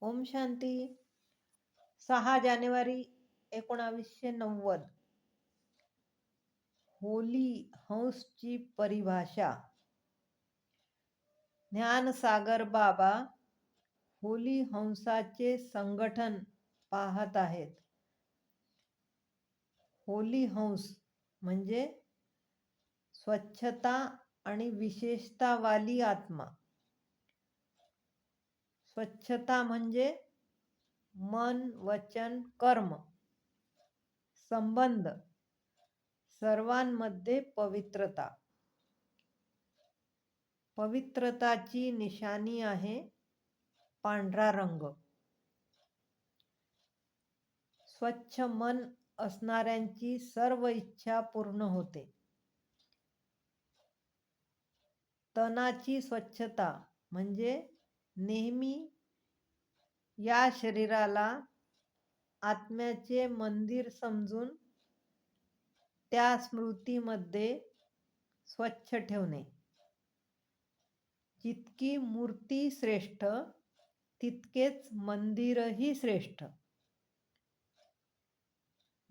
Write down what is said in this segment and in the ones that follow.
ओम शांती. सहा जानेवारी एकोणावीसशे नव्वद. होली हंसची परिभाषा. ज्ञानसागर बाबा होली हंसाचे संघटन पाहत आहेत. होली हंस म्हणजे स्वच्छता आणि विशेषतावाली आत्मा. स्वच्छता म्हणजे मन वचन कर्म. संबंध. सर्वांमध्ये पवित्रता. पवित्रताची निशाणी आहे पांढरा रंग. स्वच्छ मन असणाऱ्यांची सर्व इच्छा पूर्ण होते. तनाची स्वच्छता म्हणजे नेहमी या शरीराला आत्म्याचे मंदिर समजून त्या स्मृतीमध्ये स्वच्छ ठेवणे. जितकी मूर्ती श्रेष्ठ तितकेच मंदिरही श्रेष्ठ.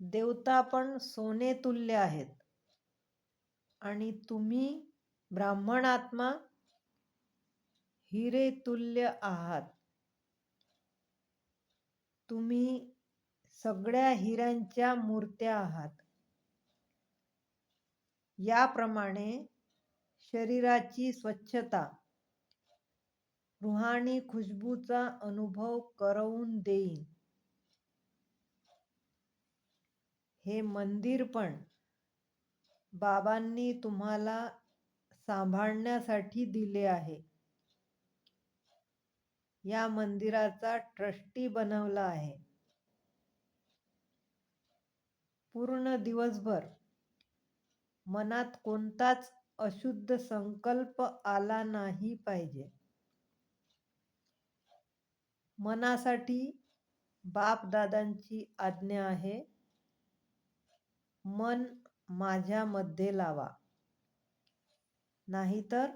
देवता पण सोने तुल्य आहेत. आणि तुम्ही ब्राह्मण आत्मा हिरे तुल्य आहात. तुम्ही सगळ्या हिऱ्यांच्या मूर्त्या आहात. याप्रमाणे शरीराची स्वच्छता रुहाणी खुशबूचा अनुभव करवून देईन. हे मंदिर पण बाबांनी तुम्हाला सांभाळण्यासाठी दिले आहे. या मंदिराचा ट्रस्टी बनवला आहे. पूर्ण दिवसभर मनात कोणताच अशुद्ध संकल्प आला नाही पाहिजे. मनासाठी बापदादांची आज्ञा आहे मन माझ्यामध्ये लावा. नाहीतर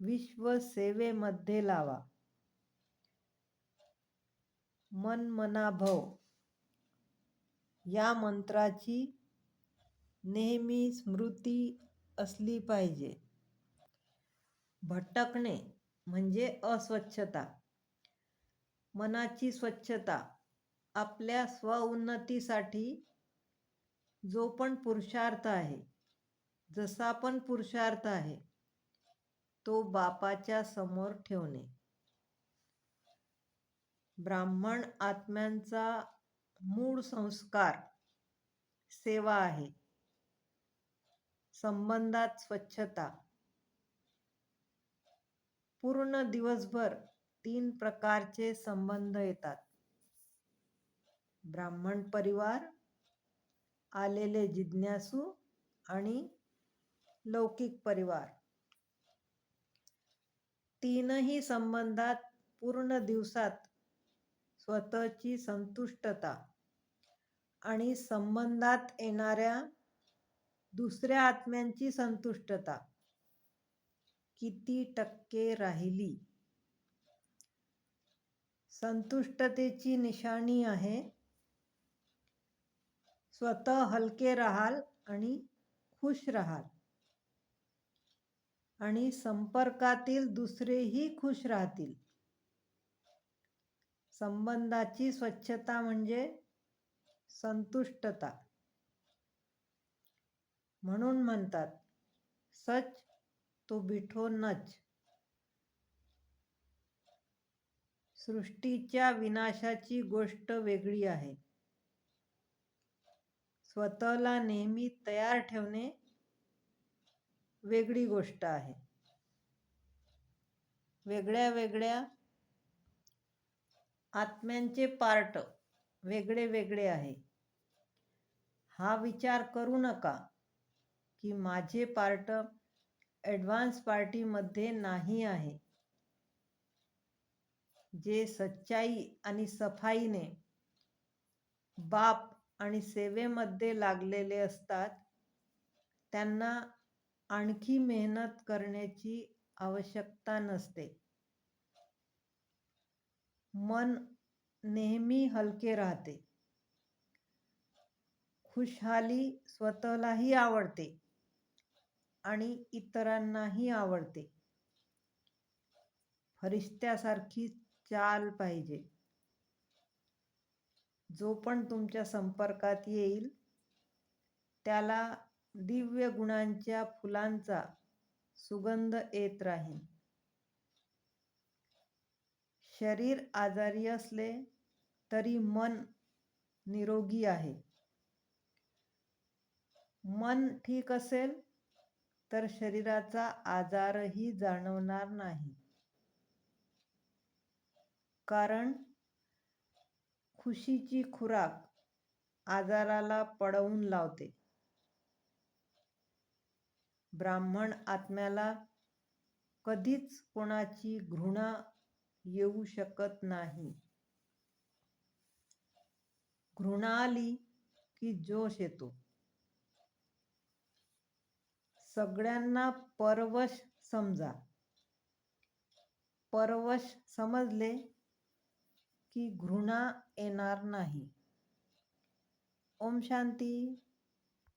विश्वसेवेमध्ये लावा. मन मनाभव या मंत्राची नेहमी स्मृती असली पाहिजे. भटकणे म्हणजे अस्वच्छता. मनाची स्वच्छता आपल्या स्वउन्नतीसाठी जो पण पुरुषार्थ आहे जसा पण पुरुषार्थ आहे तो बापाच्या समोर ठेवणे. ब्राह्मण आत्म्यांचा मूळ संस्कार सेवा आहे. संबंधात स्वच्छता. पूर्ण दिवसभर तीन प्रकारचे संबंध येतात. ब्राह्मण परिवार आलेले जिज्ञासू आणि लौकिक परिवार. तीनही संबंधात पूर्ण दिवसात स्वतःची संतुष्टता आणि संबंधात येणाऱ्या दुसऱ्या आत्म्यांची संतुष्टता किती टक्के राहिली? संतुष्टतेची निशाणी आहे. स्वतः हलके राहाल आणि खुश राहाल. आणि संपर्कातील दुसरेही खुश राहतील. संबंधाची स्वच्छता म्हणजे संतुष्टता. म्हणून म्हणतात सच तो बिठो नच. सृष्टीच्या विनाशाची गोष्ट वेगळी आहे. स्वतःला नेहमी तयार ठेवणे वेगळी गोष्ट आहे. वेगळ्या वेगळ्या आत्म्यांचे पार्ट वेगळे वेगळे आहे. हा विचार करू नका की माझे पार्ट ॲडव्हान्स पार्टीमध्ये नाही आहे. जे सच्चाई आणि सफाईने बाप आणि सेवेमध्ये लागलेले असतात त्यांना आणखी मेहनत करण्याची आवश्यकता नसते. मन नेहमी हलके राहते. खुशहाली स्वतःलाही आवडते आणि इतरांनाही आवडते. फरिश्त्यासारखी चाल पाहिजे. जो पण तुमच्या संपर्कात येईल त्याला दिव्य गुणांच्या फुलांचा सुगंध येत राहील. शरीर आजारी असले तरी मन निरोगी आहे. मन ठीक असेल तर शरीराचा आजारही जाणवणार नाही. कारण खुशीची खुराक आजाराला पडवून लावते. ब्राह्मण आत्म्याला कधीच कोणाची घृणा येऊ शकत नाही. घृणा आली की जोश येतो. सगळ्यांना परवश समजा. परवश समजले की घृणा येणार नाही. ओम शांती.